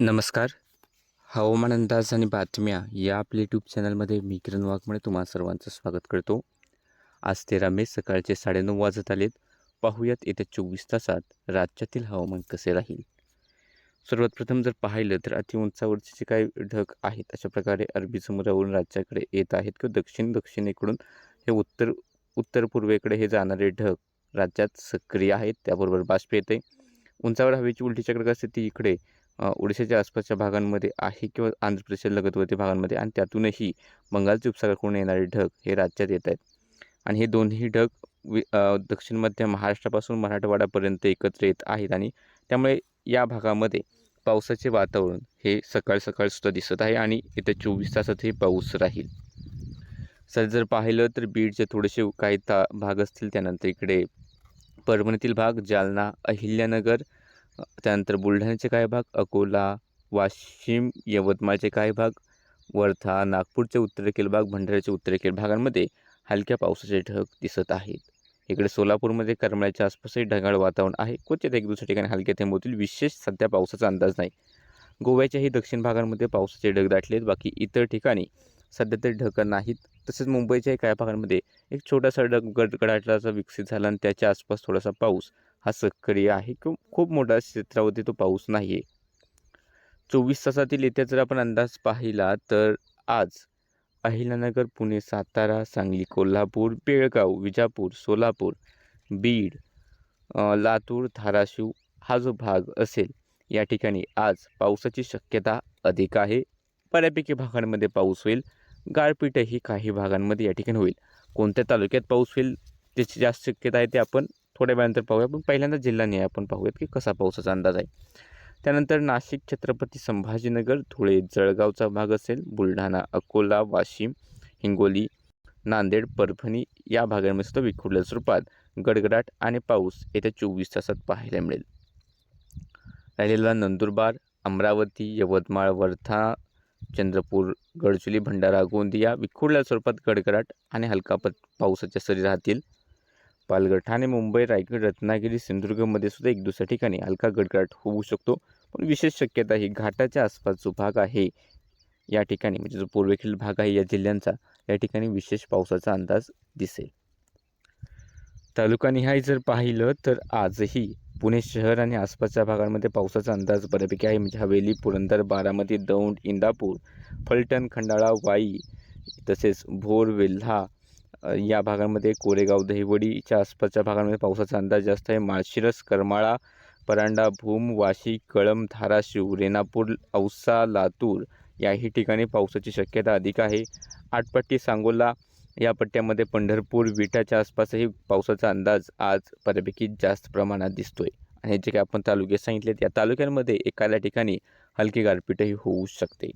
नमस्कार. हवामान अंदाज आणि बातम्या या आपल्या यूट्यूब चॅनलमध्ये मी किरण वाघमळे तुम्हा सर्वांचं स्वागत करतो. आज तेरा मे सकाळचे साडेनऊ वाजत आलेत. पाहूयात येत्या चोवीस तासात राज्यातील हवामान कसे राहील. सर्वात प्रथम जर पाहिलं तर अतिउंचावरचे जे काही ढग आहेत अशा प्रकारे अरबी समुद्रावरून राज्याकडे येत आहेत किंवा दक्षिण दक्षिणेकडून हे उत्तर उत्तर पूर्वेकडे हे जाणारे ढग राज्यात सक्रिय आहेत त्याबरोबर बाष्प येते. उंचावर हवेची उलटीच्याकडे कसे ती इकडे ओडिशाच्या आसपासच्या भागांमध्ये आहे किंवा आंध्र प्रदेशच्या लगतवर्ती भागांमध्ये आणि त्यातूनही बंगालच्या उपसागराकडून येणारे ढग हे राज्यात येत आहेत. आणि हे दोन्ही ढग वि दक्षिण मध्य महाराष्ट्रापासून मराठवाड्यापर्यंत एकत्र येत आहेत आणि त्यामुळे या भागामध्ये पावसाचे वातावरण हे सकाळ सकाळ सुद्धा दिसत आहे आणि येत्या चोवीस तासातही पाऊस राहील. सर जर पाहिलं तर बीडचे थोडेसे काही ता भाग असतील त्यानंतर इकडे परभणीतील भाग जालना अहिल्यानगर त्यानंतर बुलढाण्याचे काही भाग अकोला वाशिम यवतमाळचे काही भाग वर्धा नागपूरचे उत्तरेकडील भाग भंडाऱ्याचे उत्तरेकडील भागांमध्ये हलक्या पावसाचे ढग दिसत आहेत. इकडे सोलापूरमध्ये करमळ्याच्या आसपासही ढगाळ वातावरण आहे. क्वचित एक दुसऱ्या ठिकाणी हलके थेंबवतील विशेष सध्या पावसाचा अंदाज नाही. गोव्याच्याही दक्षिण भागांमध्ये पावसाचे ढग दाटलेत. बाकी इतर ठिकाणी सध्या तरी ढग नाहीत. तसेच मुंबईच्याही काही भागांमध्ये एक छोटासा ढग गडगडाटाचा विकसित झाला आणि त्याच्या आसपास थोडासा पाऊस हा सक्रिय आहे किंवा खूप मोठा क्षेत्रावरती तो पाऊस नाही आहे चोवीस तासातील येत्या जर आपण अंदाज पाहिला तर आज अहिल्यानगर पुणे सातारा सांगली कोल्हापूर बेळगाव विजापूर सोलापूर बीड लातूर धाराशिव हा जो भाग असेल या ठिकाणी आज पावसाची शक्यता अधिक आहे. बऱ्यापैकी भागांमध्ये पाऊस होईल. गारपीटही काही भागांमध्ये या ठिकाणी होईल. कोणत्या तालुक्यात पाऊस होईल त्याची जास्त शक्यता आहे ते आपण थोड्या वेळानंतर पाहूया. पण पहिल्यांदा जिल्ह्याने आपण पाहूयात की कसा पावसाचा अंदाज आहे. त्यानंतर नाशिक छत्रपती संभाजीनगर धुळे जळगावचा भाग असेल बुलढाणा अकोला वाशिम हिंगोली नांदेड परभणी या भागांमध्ये सुद्धा विखुरल्या स्वरूपात गडगडाट आणि पाऊस येत्या चोवीस तासात पाहायला मिळेल. राहिलेला नंदुरबार अमरावती यवतमाळ वर्धा चंद्रपूर गडचुली भंडारा गोंदिया विखुरल्या स्वरूपात गडगडाट आणि हलका प पावसाच्या सरी राहतील. पालघर ठाणे मुंबई रायगड रत्नागिरी सिंधुदुर्गमध्ये सुद्धा एक दुसऱ्या ठिकाणी हलका गडगडाट होऊ शकतो. पण विशेष शक्यता ही घाटाच्या आसपास जो भाग आहे. या ठिकाणी म्हणजे जो पूर्वेकडील भाग आहे या जिल्ह्यांचा या ठिकाणी विशेष पावसाचा अंदाज दिसेल. तालुकानिहाय जर पाहिलं तर आजही पुणे शहर आणि आसपासच्या भागांमध्ये पावसाचा अंदाज बऱ्यापैकी आहे. म्हणजे हवेली पुरंदर बारामती दौंड इंदापूर फलटण खंडाळा वाई तसेच भोर वेल्हा या भागांमध्ये कोरेगाव दहिवडीच्या आसपासच्या भागांमध्ये पावसाचा अंदाज जास्त आहे. माळशिरस करमाळा परांडा भूम वाशी कळंब धाराशिव रेणापूर औसा लातूर याही ठिकाणी पावसाची शक्यता अधिक आहे. आटपट्टी सांगोला या पट्ट्यामध्ये पंढरपूर विटाच्या आसपासही पावसाचा अंदाज आज बऱ्यापैकी जास्त प्रमाणात दिसतोय. आणि जे काही आपण तालुके सांगितलेत या तालुक्यांमध्ये एखाद्या ठिकाणी हलकी गारपीटही होऊ शकते.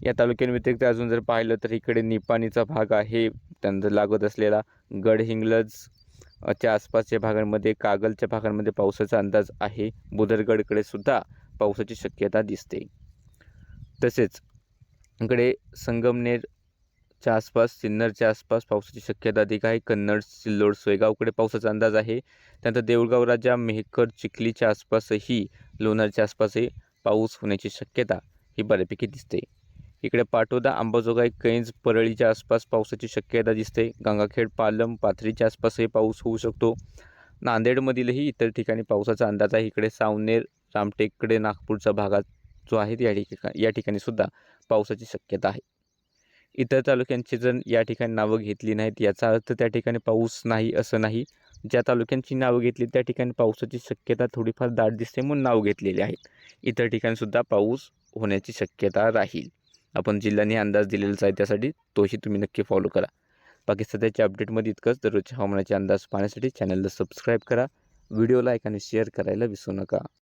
या तालुक्यांव्यतिरिक्त अजून जर पाहिलं तर इकडे निपाणीचा भाग आहे. त्यानंतर लागत असलेला गडहिंग्लज च्या आसपासच्या भागांमध्ये कागलच्या भागांमध्ये पावसाचा अंदाज आहे. बुधरगडकडे सुद्धा पावसाची शक्यता दिसते. तसेच इकडे संगमनेरच्या आसपास सिन्नरच्या आसपास पावसाची शक्यता अधिक आहे. कन्नड सिल्लोड सोयगावकडे पावसाचा अंदाज आहे. त्यानंतर देऊळगाव राजा मेहकर चिखलीच्या आसपासही लोणारच्या आसपासही पाऊस होण्याची शक्यता ही बऱ्यापैकी दिसते. इकडे पाटोदा अंबाजोगाई कैंज परळीच्या आसपास पावसाची शक्यता दिसते. गंगाखेड पालम पाथरीच्या आसपासही पाऊस होऊ शकतो. नांदेडमधीलही इतर ठिकाणी पावसाचा अंदाज आहे. इकडे सावनेर रामटेकडे नागपूरचा भागात जो आहे या ठिकाणी या ठिकाणी सुद्धा पावसाची शक्यता आहे. इतर तालुक्यांची जर या ठिकाणी नावं घेतली नाहीत याचा अर्थ त्या ठिकाणी पाऊस नाही असं नाही. ज्या तालुक्यांची नावं घेतली त्या ठिकाणी पावसाची शक्यता थोडीफार दाट दिसते म्हणून नाव घेतलेली आहेत. इतर ठिकाणीसुद्धा पाऊस होण्याची शक्यता राहील. आपण जिल्ह्याने अंदाज दिलेलाच आहे त्यासाठी तोही तुम्ही नक्की फॉलो करा. बाकी सध्याच्या अपडेटमध्ये इतकंच. दररोजच्या हवामानाचे अंदाज पाहण्यासाठी चॅनलला सबस्क्राईब करा. व्हिडिओ लाईक आणि शेअर करायला विसरू नका.